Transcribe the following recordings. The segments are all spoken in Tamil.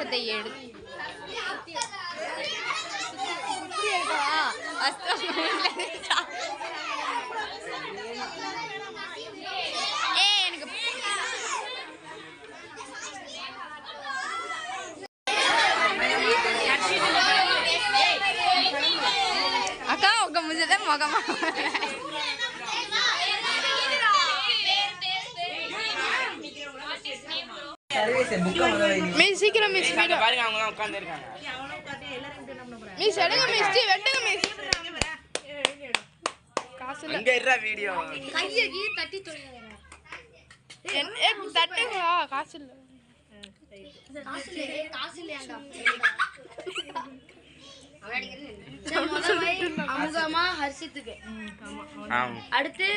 எடு சுத்தி எனக்கு அக்கா உங்க முஞ்சத முகமா மிஸ் சீக்கிரம் மிஸ் பாருங்க அவங்க எல்லாம் உட்கார்ந்து இருக்காங்க மிஸ் எடுங்க மிஸ் ஜி வெட்டுங்க மிஸ் காசு இல்ல அங்க இருடா வீடியோ என்- ஏ, தட்டுங்களா காசு இல்ல அமுகமா ஹர்ஷித்துக்கு. ஆமா. அடுத்து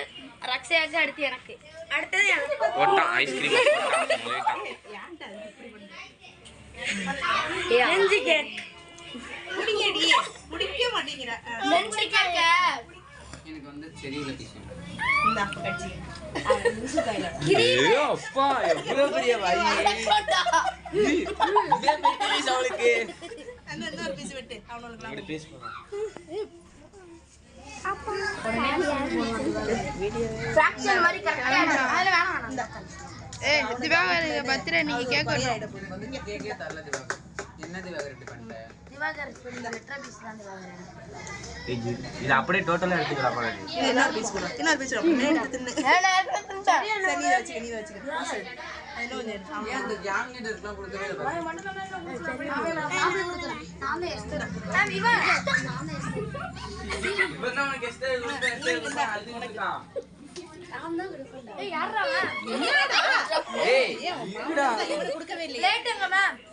ரக்ஷயாக்கு அடுத்து எனக்கு. அடுத்தது ஐஸ்கிரீம் லென்ஸு கேக் குடிங்கடி. குடிக்க மாட்டேங்கிற. லென்ஸு கேக் எனக்கு வந்து செடியில் டிஷ்யூ. இந்த கட்சி. ஐயோ அப்பா எவ்வளவு பெரிய வாய் அவளுக்கு. அந்த இன்னொரு பீஸ் விட்டு. அவனுக்கு பர்த்டே நீங்க கேக் என்ன திவாகர் ரெடி பண்ணிட்டேன் திவாகர் இந்த லெட்டர் பீஸ் தான் திவாகர் இது அப்படியே டோட்டலா எடுத்துக்கலாம் போல. இது இன்னொரு பீஸ் கூட இன்னொரு பீஸ் தின்னு சரி நீ வச்சுக்க நீ வச்சுக்க அது இன்னும் கொஞ்சம் எடு. ஆமா. ஏன் அந்த ஜாம் லீடர்ஸ்லாம் கொடுக்கவே இல்லை பாரு. இவன் தான் உனக்கு extra கொடுத்தா, extra கொடுத்தா, அழுதுகிட்டு இருக்கான். ஏய், இருடா. இவனுக்கு கொடுக்கவே இல்லையே லேட்டுங்க மேம் ம், ம்.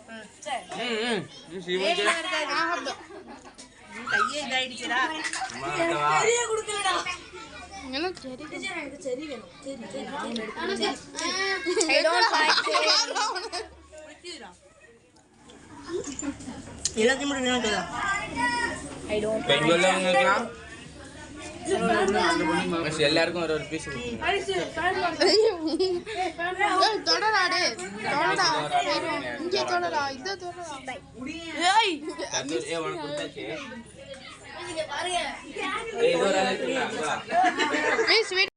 ம், சிவனுக்கு. உன் கையே இதாயிடுச்சுடா அம்மா, அங்க வா. எனக்கு சரி எல்லாத்தையும் மட்டும் வேணும் இப்ப இங்க எல்லாருக்கும் ஒரு ஒரு பீஸ் தொடராடு தொடரா தொடரா இத தொடரா ஏய். ஏ உனக்கு கொடுத்தாச்சு. ஏய் இது ஆள் இருக்குடா, வா. மிஸ்